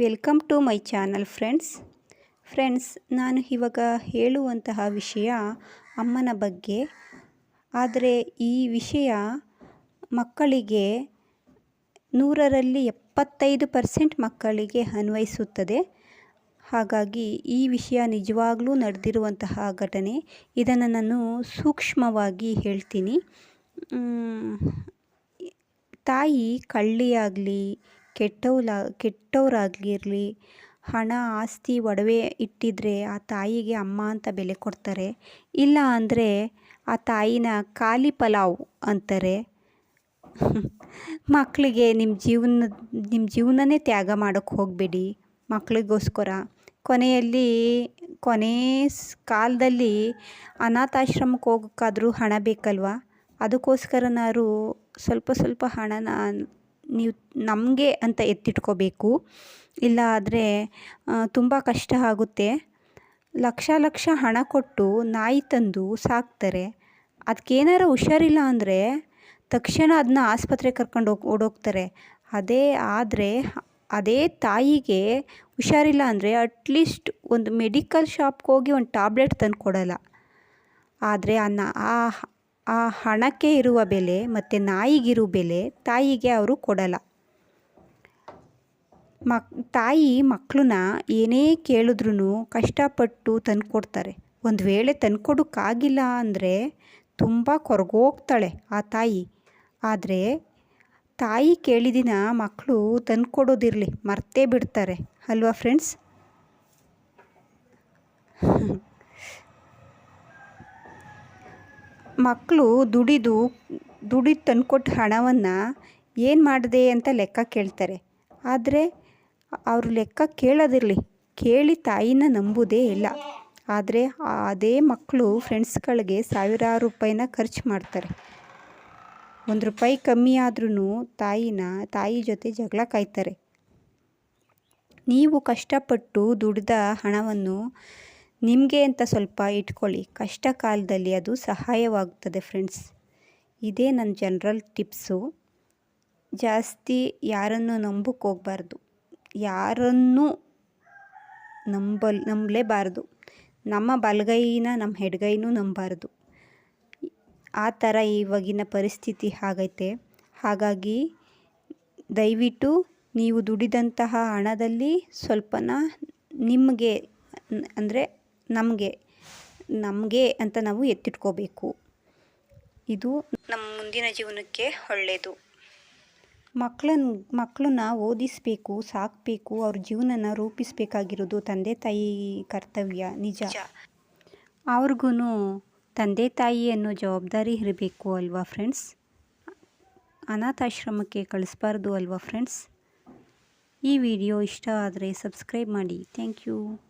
Welcome to my channel friends. Friends, ನಾನು ಇವಾಗ ಹೇಳುವಂತಹ ವಿಷಯ ಅಮ್ಮನ ಬಗ್ಗೆ. ಆದರೆ ಈ ವಿಷಯ ಮಕ್ಕಳಿಗೆ ನೂರರಲ್ಲಿ ಎಪ್ಪತ್ತೈದು ಪರ್ಸೆಂಟ್ ಮಕ್ಕಳಿಗೆ ಅನ್ವಯಿಸುತ್ತದೆ. ಹಾಗಾಗಿ ಈ ವಿಷಯ ನಿಜವಾಗ್ಲೂ ನಡೆದಿರುವಂತಹ ಘಟನೆ. ಇದನ್ನು ನಾನು ಸೂಕ್ಷ್ಮವಾಗಿ ಹೇಳ್ತೀನಿ. ತಾಯಿ ಕಳ್ಳಿಯಾಗಲಿ ಕೆಟ್ಟವಳ ಕೆಟ್ಟವರಾಗಿರಲಿ ಹಣ, ಆಸ್ತಿ, ಒಡವೆ ಇಟ್ಟಿದ್ದರೆ ಆ ತಾಯಿಗೆ ಅಮ್ಮ ಅಂತ ಬೆಲೆ ಕೊಡ್ತಾರೆ. ಇಲ್ಲ ಅಂದರೆ ಆ ತಾಯಿನ ಖಾಲಿ ಪಲಾವ್ ಅಂತಾರೆ. ಮಕ್ಕಳಿಗೆ ನಿಮ್ಮ ಜೀವನ ನಿಮ್ಮ ಜೀವನನೇ ತ್ಯಾಗ ಮಾಡೋಕ್ಕೆ ಹೋಗಬೇಡಿ. ಮಕ್ಕಳಿಗೋಸ್ಕರ ಕೊನೆಯಲ್ಲಿ, ಕೊನೆ ಕಾಲದಲ್ಲಿ ಅನಾಥಾಶ್ರಮಕ್ಕೆ ಹೋಗೋಕ್ಕಾದ್ರೂ ಹಣ ಬೇಕಲ್ವ? ಅದಕ್ಕೋಸ್ಕರನಾದ್ರು ಸ್ವಲ್ಪ ಸ್ವಲ್ಪ ಹಣನ ನೀವು ನಮಗೆ ಅಂತ ಎತ್ತಿಟ್ಕೋಬೇಕು. ಇಲ್ಲ ಆದರೆ ತುಂಬ ಕಷ್ಟ ಆಗುತ್ತೆ. ಲಕ್ಷ ಲಕ್ಷ ಹಣ ಕೊಟ್ಟು ನಾಯಿ ತಂದು ಸಾಕ್ತಾರೆ. ಅದಕ್ಕೇನಾರು ಹುಷಾರಿಲ್ಲ ಅಂದರೆ ತಕ್ಷಣ ಅದನ್ನ ಆಸ್ಪತ್ರೆಗೆ ಕರ್ಕೊಂಡು ಹೋಗಿ, ಓಡೋಗ್ತಾರೆ. ಅದೇ ಆದರೆ, ಅದೇ ತಾಯಿಗೆ ಹುಷಾರಿಲ್ಲ ಅಂದರೆ ಅಟ್ಲೀಸ್ಟ್ ಒಂದು ಮೆಡಿಕಲ್ ಶಾಪ್ಗೆ ಹೋಗಿ ಒಂದು ಟ್ಯಾಬ್ಲೆಟ್ ತಂದು ಕೊಡೋಲ್ಲ ಆದರೆ ಅನ್ನ, ಆ ಆ ಹಣಕ್ಕೆ ಇರುವ ಬೆಲೆ ಮತ್ತು ನಾಯಿಗಿರೋ ಬೆಲೆ ತಾಯಿಗೆ ಅವರು ಕೊಡಲ್ಲ. ಮಕ್, ತಾಯಿ ಮಕ್ಕಳನ್ನ ಏನೇ ಕೇಳಿದ್ರೂ ಕಷ್ಟಪಟ್ಟು ತಂದುಕೊಡ್ತಾರೆ. ಒಂದು ವೇಳೆ ತಂದುಕೊಡೋಕ್ಕಾಗಿಲ್ಲ ಅಂದರೆ ತುಂಬ ಕೊರಗೋಗ್ತಾಳೆ ಆ ತಾಯಿ. ಆದರೆ ತಾಯಿ ಕೇಳಿದಿನ ಮಕ್ಕಳು ತಂದುಕೊಡೋದಿರಲಿ, ಮರ್ತೇ ಬಿಡ್ತಾರೆ. ಅಲ್ವಾ ಫ್ರೆಂಡ್ಸ್? ಮಕ್ಕಳು ದುಡಿದು ದುಡಿದು ತಂದುಕೊಟ್ಟ ಹಣವನ್ನು ಏನು ಮಾಡಿದೆ ಅಂತ ಲೆಕ್ಕ ಕೇಳ್ತಾರೆ. ಆದರೆ ಅವರು ಲೆಕ್ಕ ಕೇಳೋದಿರಲಿ. ಕೇಳಿ ತಾಯಿನ ನಂಬುವುದೇ ಇಲ್ಲ. ಆದರೆ ಅದೇ ಮಕ್ಕಳು ಫ್ರೆಂಡ್ಸ್ಗಳಿಗೆ ಸಾವಿರಾರು ರೂಪಾಯಿನ ಖರ್ಚು ಮಾಡ್ತಾರೆ. ಒಂದು ರೂಪಾಯಿ ಕಮ್ಮಿ ಆದ್ರೂ ತಾಯಿನ, ತಾಯಿ ಜೊತೆ ಜಗಳ ಕಾಯ್ತಾರೆ. ನೀವು ಕಷ್ಟಪಟ್ಟು ದುಡಿದ ಹಣವನ್ನು ನಿಮಗೆ ಅಂತ ಸ್ವಲ್ಪ ಇಟ್ಕೊಳ್ಳಿ. ಕಷ್ಟ ಕಾಲದಲ್ಲಿ ಅದು ಸಹಾಯವಾಗುತ್ತದೆ ಫ್ರೆಂಡ್ಸ್ ಇದೇ ನನ್ನ ಜನರಲ್ ಟಿಪ್ಸು ಜಾಸ್ತಿ ಯಾರನ್ನು ನಂಬಕ್ಕೆ ಹೋಗಬಾರ್ದು. ಯಾರನ್ನೂ ನಂಬಲ್, ನಂಬಲೇಬಾರ್ದು. ನಮ್ಮ ಬಲಗೈನ ನಮ್ಮ ಹೆಡ್ಗೈನೂ ನಂಬಾರ್ದು. ಆ ಥರ ಇವಾಗಿನ ಪರಿಸ್ಥಿತಿ ಆಗೈತೆ. ಹಾಗಾಗಿ ದಯವಿಟ್ಟು ನೀವು ದುಡಿದಂತಹ ಹಣದಲ್ಲಿ ಸ್ವಲ್ಪನ ನಿಮಗೆ, ಅಂದರೆ ನಮಗೆ ನಮಗೆ ಅಂತ ನಾವು ಎತ್ತಿಟ್ಕೋಬೇಕು. ಇದು ನಮ್ಮ ಮುಂದಿನ ಜೀವನಕ್ಕೆ ಒಳ್ಳೆಯದು ಮಕ್ಕಳನ್ನ ಮಕ್ಕಳನ್ನ ಓದಿಸಬೇಕು ಸಾಕಬೇಕು ಅವ್ರ ಜೀವನನ ರೂಪಿಸಬೇಕಾಗಿರೋದು ತಂದೆ ತಾಯಿ ಕರ್ತವ್ಯ ನಿಜ. ಅವ್ರಿಗೂ ತಂದೆ ತಾಯಿ ಅನ್ನೋ ಜವಾಬ್ದಾರಿ ಇರಬೇಕು ಅಲ್ವಾ ಫ್ರೆಂಡ್ಸ್? ಅನಾಥಾಶ್ರಮಕ್ಕೆ ಕಳಿಸ್ಬಾರ್ದು ಅಲ್ವಾ ಫ್ರೆಂಡ್ಸ್? ಈ ವಿಡಿಯೋ ಇಷ್ಟ ಆದರೆ ಸಬ್ಸ್ಕ್ರೈಬ್ ಮಾಡಿ. Thank you.